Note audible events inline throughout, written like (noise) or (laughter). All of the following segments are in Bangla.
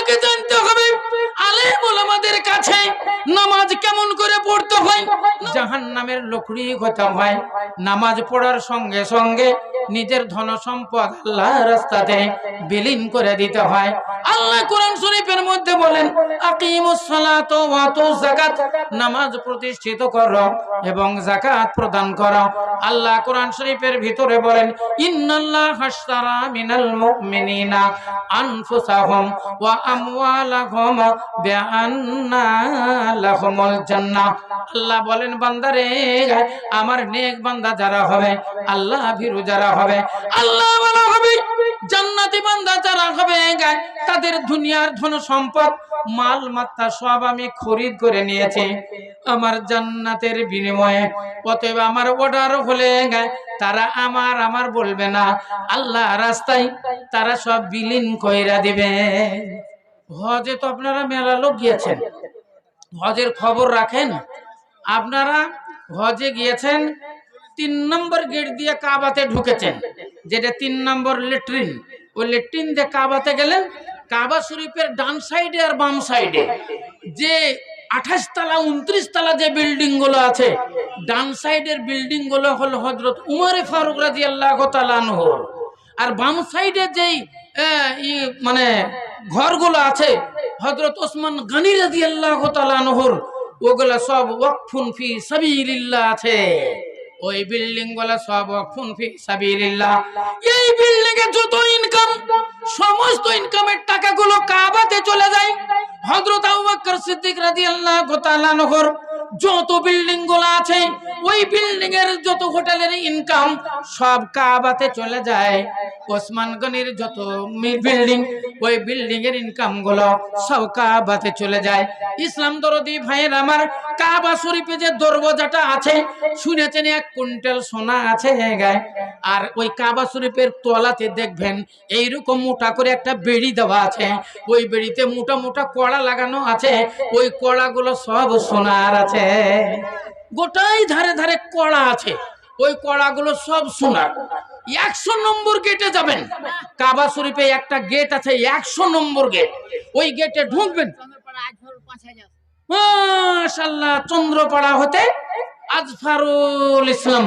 আপনাকে জানতে হবে। আলেম ওলামাদের কাছে? নামাজ কেমন করে পড়তে হয়? জাহান নামের লকড়ি হতে হয়। নামাজ পড়ার সঙ্গে সঙ্গে নিজের ধন সম্পদ আল্লাহ রাস্তাতে বিলীন করে দিতে হয়। আল্লাহ কোরআন শরীফের মধ্যে বলেন নামাজ প্রতিষ্ঠিত করো এবং যাকাত প্রদান করো। আল্লাহ কোরআন শরীফের ভিতরে বলেন, ইন্নাল্লাহ আনফুসাহুম ওয়া আল্লাহ বলেন, বান্দারে, আমার নেক বান্দা যারা হবে, আল্লাহ ভীরু যারা হবে, আল্লাহ বলা হবে, জান্নাতি বান্দা যারা হবে তাদের দুনিয়ার ধন সম্পদ, মাল মাত্রা সব আমি খরিদ করে নিয়েছি। আমার জান্নাতের বিনিময়ে, অতএব আমার অর্ডার হলে তারা আমার আমার বলবে না। আল্লাহ রাস্তায় তারা সব বিলীন কইরা দিবে। হজে তো আপনারা মেলা লোক গিয়েছেন। হজের খবর রাখেন। আপনারা হজে গিয়েছেন, তিন নম্বর গেট দিয়ে কাবাতে ঢুকেছেন, যেটা তিন নম্বর লেট্রিন। ওই লেট্রিন দিয়ে কাবাতে গেলেন, কাবা শরীফের ডান সাইডে আর বাম সাইডে। যে আঠাশ তালা, উনত্রিশ তালা যে বিল্ডিংগুলো আছে, ডান সাইডের বিল্ডিংগুলো হলো হজরত উমরে ফারুক রাজি আল্লাহ তালানহর আর বাম সাইডে যেই মানে ঘরগুলো আছে হজরত ওসমান গানি রাজি আল্লাহ তালানহর ওগুলা সব ওয়াকফুন ফি সাবিলিল্লাহ আছে। ওই বিল্ডিংগুলা সব ওয়াকফুন ফি সাবিলিল্লাহ। এই বিল্ডিং এ যত ইনকাম সমস্ত ইনকামের টাকাগুলো কাবাতে চলে যায়। হযরত আবু বকর সিদ্দিক রাদিয়াল্লাহু তাআলা নহর যত বিল্ডিংগুলো আছে, ওই বিল্ডিং এর যত হোটেলের ইনকাম সব কাবাতে চলে যায়। ওসমান গনির যত বিল্ডিং ওই বিল্ডিং এর ইনকামগুলো সব কাবাতে চলে যায়। ইসলাম দরদি ভাইয়ের আমার কাবা শরীফে যে দরওয়াজাটা আছে, শুনেছেন এক কুইন্টাল সোনা আছে গায়ে? আর ওই কাবা শরীফের তলাতে দেখবেন, এইরকম মোটা করে একটা বেড়ি দেওয়া আছে। ওই বেড়িতে মোটা মোটা কড়া লাগানো আছে, ওই কড়াগুলো সব সোনার আছে। গোটাই ধারে ধারে কড়া আছে। ওই কড়াগুলো সব সোনার একশো নম্বর গেটে যাবেন। কাবা শরীফে একটা গেট আছে, একশো নম্বর গেট ওই গেটে ঢুকবেন। চন্দ্রপাড়া হতে আজফারুল ইসলাম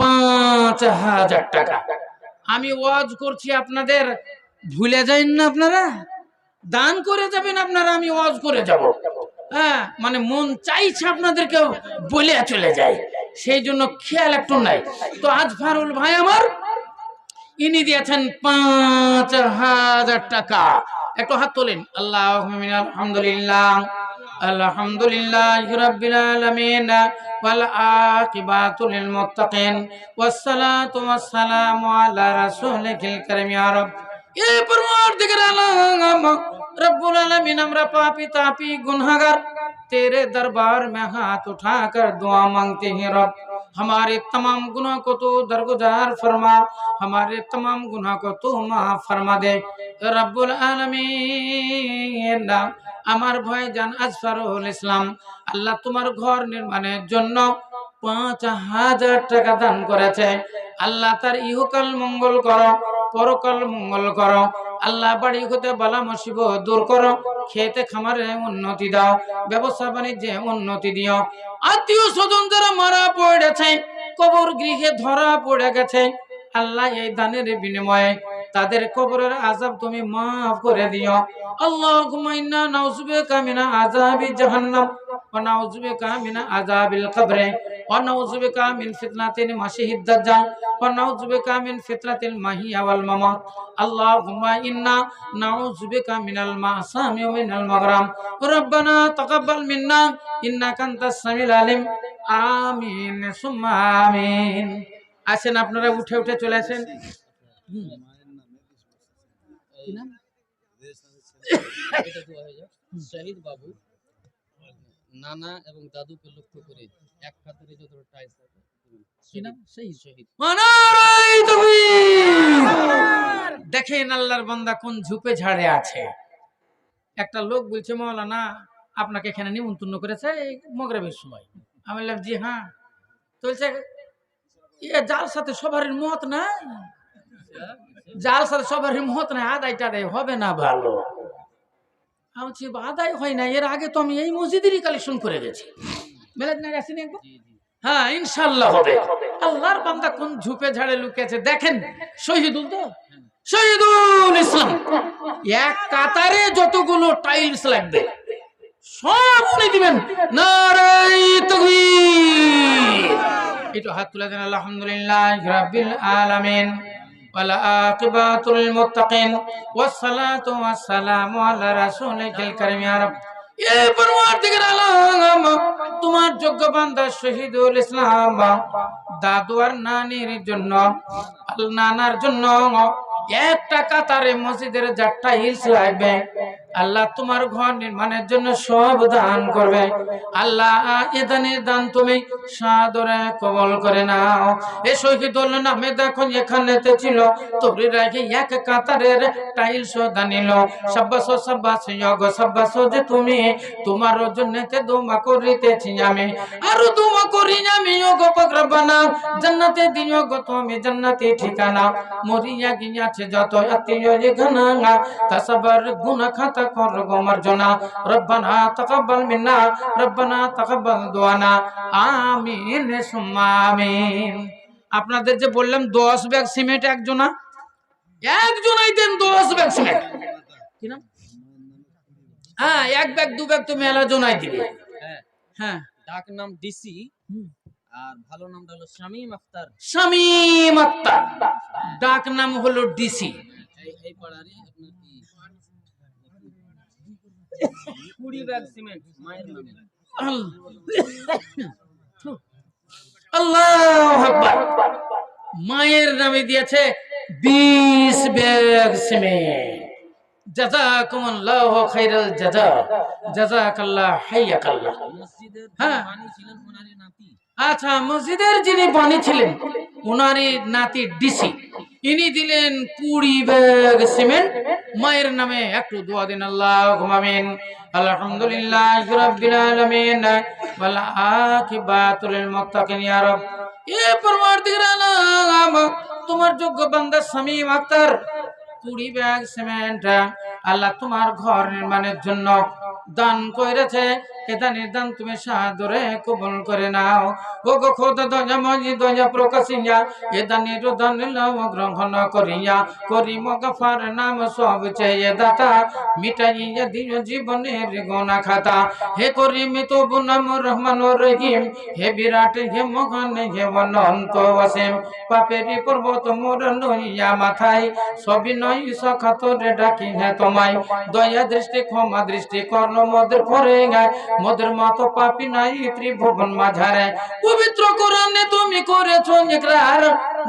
পাঁচ হাজার টাকা। আমি ওয়াজ করছি আপনাদের। ভুলে যাইন না আপনারা? দান করে যাবেন আপনারা, আমি ওয়াজ করে যাব। হ্যাঁ মানে মন চাইছে আপনাদেরকে বলে চলে যায়। সেই জন্য খেয়াল একটু নাই। তো আজফারুল ভাই আমার, ইনি দিয়েছেন পাঁচ হাজার টাকা। একটু হাত তোলেন। আল্লাহ আলহামদুলিল্লাহ আলহামদুলিল্লাহ এ আলম রব্বুল আলামিন আমরা পাপী তাপী গুনাহগার तेरे दरबार में हाथ उठाकर दुआ मांगते हैं रब हमारे तमाम गुनाह को तो दरगुजार फरमा हमारे तमाम गुनाह को तो माफ फरमा दे रब्बुल आलमीन আমার ভয় জান আজফারুল ইসলাম আল্লাহ তোমার ঘর নির্মাণের জন্য পাঁচ হাজার টাকা দান করেছে আল্লাহ তার ইহকাল মঙ্গল করো পরকাল মঙ্গল করো আল্লাহ বাড়ি হতে বালা মুসিব দূর করো, খেতে খামারে উন্নতি দাও, ব্যবসা বাণিজ্যে উন্নতি দিও। আত্মীয় স্বজন যারা মারা পড়েছে, কবর গৃহে ধরা পড়ে গেছে, আল্লাহ এই দানের বিনিময়ে তাদের কবরের আজাব তুমি মাফ করে দিও। আল্লাহুম্মা ইন্না নাউযুবিকা মিন আযাবি জাহান্নাম আযাবিল কবর। ওয়া নাউযুবিকা মিন ফিতনাতিল মাসিহিদ দাজ্জাল ওয়া নাউযুবিকা মিন ফিতনাতিল মাহিয়া ওয়াল মামাত। আল্লাহুম্মা ইন্না নাউযুবিকা মিনাল মাসামি ওয়া মিনাল মাগরাম। রব্বানা তাকাব্বাল মিন্না ইন্নাকা আনতাস সামিউল আলিম। আমিন সুম্মা আমিন। আসেন আপনারা উঠে উঠে চলে আসেন। কি নাম? (laughs) শহীদ বাবু। নানা এবং দাদুকে লক্ষ্য করে এক খাতারে যত টাইলস আছে কি শহীদ! দেখেন আল্লাহর বান্দা কোন ঝুপে ঝাড়ে আছে। একটা লোক বলছে মৌলানা আপনাকে এখানে নিমন্ত্রণ করেছে এই মগরবের সময়। আমি বললাম জি হ্যাঁ। তো বলছে ইয়ে যার সাথে সবার মত নাই। যার সাথে সবার মত নাই আদায় টাদাই হবে না ভালো। আমি বলছি আদায় হয় না এর আগে তো আমি এই মসজিদেরই কালেকশন করে গেছি। মেলাদ না একবার? হ্যাঁ ইনশাল্লাহ হবে। আল্লাহর বান্দা কোন ঝুপে ঝাড়ে লুকিয়েছে দেখেন শহীদুল তো? শহীদুল ইসলাম। এক কাতারে যতগুলো টাইলস লাগবে সব উনি দিবেন। নারাই তাকবীর। একটু হাত তুলে দেন আলহামদুলিল্লাহ রাব্বিল আলামিন। ওয়ালা আকিবাতুল মুত্তাকিন ওয়াসসালাতু ওয়াসসালামু আলা রাসূলিল কারীম ইয়া রাব এ পরওয়ারদিগার আলম তোমার যোগ্য বান্দা শহীদুল ইসলাম দাদু আর নানির জন্য আল নানার জন্য একটা কাতারে মসজিদের যারটা হিলস লাগবে আল্লাহ তোমার ঘর নির্মাণের জন্য সব দান করবে। আল্লাহ এ দানের দান তুমি সাদরে কবল করে নাও। এ শহীদুল নামে দেখো এখানেতে ছিল। এক কাতারের টাইলস দানিল সাব্বাস সাব্বাস, ইয়গ সাব্বাস যে তুমি, তোমার জন্যতে দোমা করিতেছি আমি। আরও দোমা করি আমি ওগ পাকরাবানা জান্নাতে দিও গো তুমি, জান্নাতে ঠিকানা। মরিয়া গিয়াছে যত তাসাবার খাতা কর রব্বানা তাকাব্বাল মিন্না রব্বানা তাকাব্বাল দোয়ানা। আমিন সুম্মা আমিন। আপনাদের যে বললাম দশ ব্যাগ সিমেন্ট একজনা একজনাই দেন দশ ব্যাগ সিমেন্ট। কি নাম? হ্যাঁ এক ব্যাগ দু ব্যাগ তো মেলা জনাই দিবে। হ্যাঁ। হ্যাঁ। ডাক নাম ডিসি। আর ভালো নামটা হলো শামীম শামীম আক্তার ডাক নাম হলো ডিসি। এই পাড়ারই আপনার কি? কুড়ি ব্যাগ সিমেন্ট মায়ের নামে আল্লাহ। আকবার। মায়ের নামে দিয়েছে বিশ ব্যাগ সিমেন্ট। জাজাকুমুল্লাহু খাইরাল জাজা জাজাকাল্লাহ হাইয়াকাল্লাহ। মসজিদের হ্যাঁ। ছিলেন ওনারই নাতি। আচ্ছা মসজিদের যিনি বাণী ছিলেন ওনারই নাতি ডিসি। ইনি দিলেন কুড়ি ব্যাগ সিমেন্ট। মায়ের নামে একটু দোয়া দিন আল্লাহ ঘুমাবেন আলহামদুলিল্লাহ রাব্বিল আলামিন। ওয়াল আকিবাতুল মুত্তাকিন, ইয়া রব। এ পরওয়ারদিগার আলম তোমার যোগ্য বান্দা শামীম আক্তার। কুড়ি ব্যাগ সিমেন্ট, আল্লাহ তোমার ঘর নির্মাণের জন্য দান করেছে। এ দানের তুমি সাদরে কবুল করে নাও। ও গো খোদা দয়া মজি দয়া প্রকাশিয়া এ দানের দান লও গ্রহণ করিয়া করি মগফার নাম সব চেয়ে দাতা, মিটাইয়া দিও জীবনের গোনা খাতা। হে করি মিত বুনাম রহমান রহিম, হে বিরাট, হে মহান, হে অনন্ত অসীম। পাপেরি পর্বত মোর লইয়া মাথায়, সবই নয় সখাত রে ডাকি হে তোমায়। দয়া দৃষ্টি, ক্ষমা দৃষ্টি, কর্ণ মদের পরে গায়। মদের মতো পাপি নাই, ত্রিভুবন মাঝারে। পবিত্র কোরআনে তুমি করেছ ইকরার।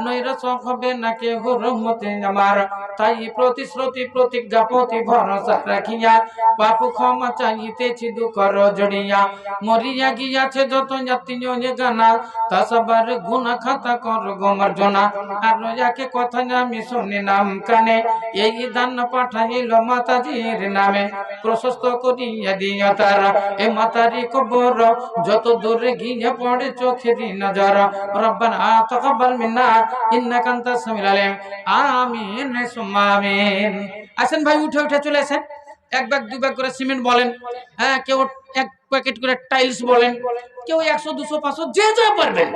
নৈরাশ হবে না কেহ রহমতে আমার। তাই প্রতিশ্রুতি, প্রতিজ্ঞা, প্রতি ভরসা রাখিয়া পাপ ক্ষমা চাইতেছি দুঃখর জড়িয়া। মরিয়া গিয়াছে যত জাতীয় গানা তা সবার গুনা খাতা কর গোমর জনা আর যাকে কথা আমি শুনি নাম কানে, এই দান পাঠাইল মাতাজির নামে। প্রশস্ত করিয়া দিয়া তারা। এ মাতারি কবর, যত দূরে গিয়ে পড়ে চোখের নজর, রব্বানা তাকাব্বাল মিন্না, ইন্নাকা আনতাস সামিউল আলিম, আমিন, সুম্মা আমিন। আসেন ভাই, উঠে উঠে চলে আসেন। এক ব্যাগ দু ব্যাগ করে সিমেন্ট বলেন। হ্যাঁ কেউ এক প্যাকেট করে টাইলস বলেন। কেউ একশো, দুশো, পাঁচশো, যে যা পারবেন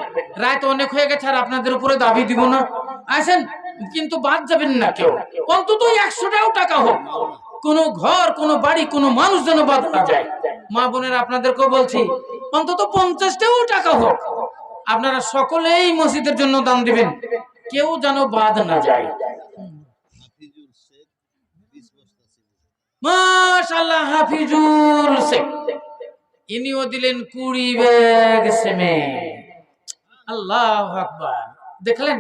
রায় তো অনেক হয়ে গেছে আর আপনাদের উপরে দাবি দিব না। আসেন, কিন্তু বাদ যাবেন না কেউ। অন্তত একশোটাও টাকা হোক। কোনো ঘর কোনো বাড়ি কোনো মানুষ যেন বাদ না যায়। মা বোনের আপনাদেরকেও বলছি অন্তত পঞ্চাশটাও টাকা হোক। আপনারা সকলেই মসজিদের জন্য দান দিবেন। কেউ যেন বাদ না যায়। মাশাল্লাহ হাফিজুল শেখ। ইনিও দিলেন কুড়ি ব্যাগ সিমেন্ট। আল্লাহ আকবার। দেখলেন?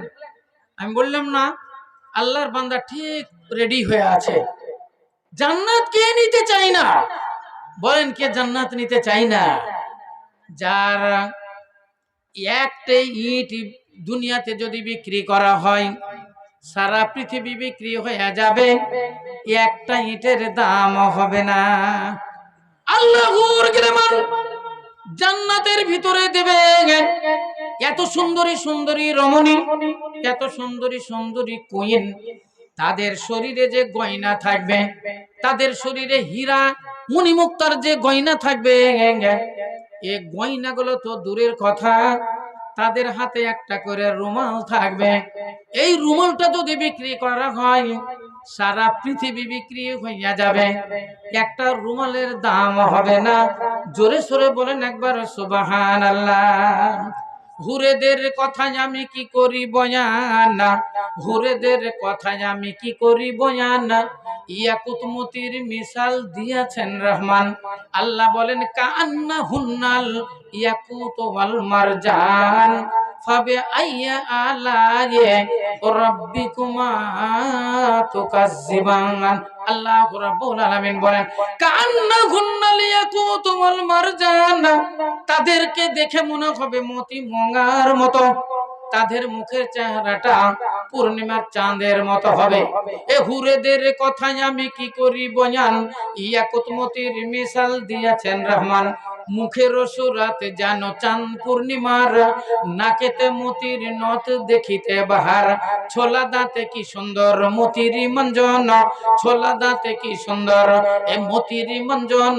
আমি বললাম না আল্লাহর বান্দা ঠিক রেডি হয়ে আছে। জান্নাত কে নিতে চাই না? বলেন কে জান্নাত নিতে চাই না? যার একটা ইট দুনিয়াতে যদি বিক্রি করা হয়, সারা পৃথিবী বিক্রি হয়ে যাবে, একটা ইটের দাম হবে না। আল্লাহর জান্নাতের ভিতরে দেবে। এত সুন্দরী সুন্দরী রমণী, এত সুন্দরী সুন্দরী কুইন তাদের শরীরে যে গয়না থাকবে, তাদের শরীরে হীরা উনি মুক্তার যে গয়না থাকবে, এ গয়নাগুলো তো দূরের কথা, তাদের হাতে একটা করে রুমাল থাকবে। এই রুমালটা যদি বিক্রি করা হয়, সারা পৃথিবী বিক্রি হইয়া যাবে। একটা রুমালের দাম হবে না। জোরে সোরে বলেন একবার সুবাহান আল্লাহ হুরেদের কথায় আমি কি করি বয়ানা হুরেদের কথায় আমি কি করি বয়ান ইয়াকুতমতির মিশাল দিয়েছেন রহমান। আল্লাহ বলেন কান্না হুন্নাল ইয়াকুত ওয়াল মারজান। আল্লাহ রাব্বুল আলামিন বলেন কান্না তাদেরকে দেখে মনে হবে মতি মঙ্গার মতো। তাদের মুখের চেহারাটা পূর্ণিমার চাঁদের মতো হবে। এ হুরেদের কথায় আমি কি করি বয়ান ইয়াকুতমতির মিসাল দিয়েছেন রহমান। মুখের সুরাত যেন চাঁদ পূর্ণিমার। নাকেতে মতির নত দেখিতে বাহার। ছোলা দাঁতে কি সুন্দর মতির মঞ্জন। ছোলা দাঁতে কি সুন্দর এ মতির মঞ্জন।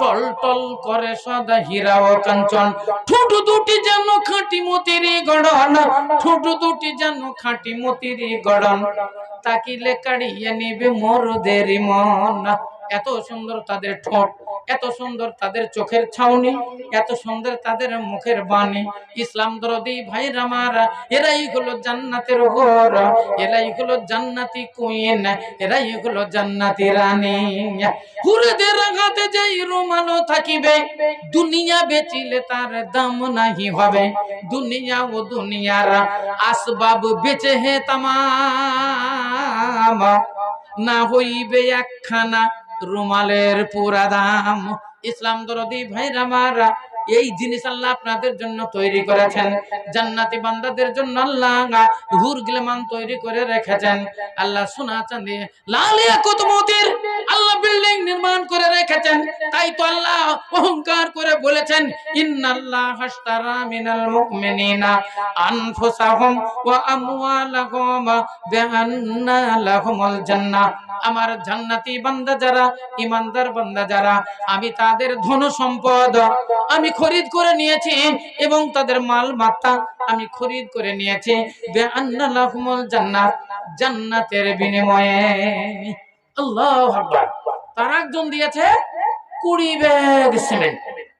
টল টল করে সদা হীরা ও কাঞ্চন ঠুটু দুটি যেন খাঁটি মতির গড়ন। ঠুটু দুটি যেন খাঁটি মতির গড়ন। তাকিলে কাড়িয়ে নিবে মোরদের মন। এত সুন্দর তাদের ঠোঁট। এত সুন্দর তাদের চোখের ছাউনি, এত সুন্দর তাদের মুখের বাণী। ইসলাম দরদি ভাই রামার এরাই হলো জান্নাতের ঘর এরাই হলো জান্নাতি কুইন, এরাই হলো জান্নাতি রানী। হুরেদের হাতে যেই রুমালো থাকিবে, দুনিয়া বেচিলে তার দাম নাহি হবে। দুনিয়া ও দুনিয়ার আসবাব বেচে হে তামাম। না হইবে একখানা রুমালের পুরা দাম। ইসলাম দরদি ভাইরা মারা এই জিনিস আল্লাহ আপনাদের জন্য তৈরি করেছেন। জান্নাতি বান্দাদের জন্য আল্লাহ হুর গিলমান তৈরি করে রেখেছেন। আল্লাহ সোনা চাঁদি লালিয়া কুতুমতির আল্লাহ বিল্ডিং নির্মাণ করে রেখেছেন। তাই তো আল্লাহ অহংকার করে বলেছেন, ইন্নাল্লাহ হাশতারা মিনাল মুমিনিনা আনফুসাহুম ওয়া আমওয়ালাহুম বিআন্না জান্নাহ। আমার জান্নাতি বান্দা যারা, ইমানদার বান্দা যারা, আমি তাদের ধন সম্পদ আমি খরিদ করে নিয়েছি এবং তাদের মাল মাত্তা আমি খরিদ করে নিয়েছি। জান্নাত, জান্নাতের বিনিময়ে। আল্লাহ তার একজন দিয়েছে কুড়ি ব্যাগ সিমেন্ট।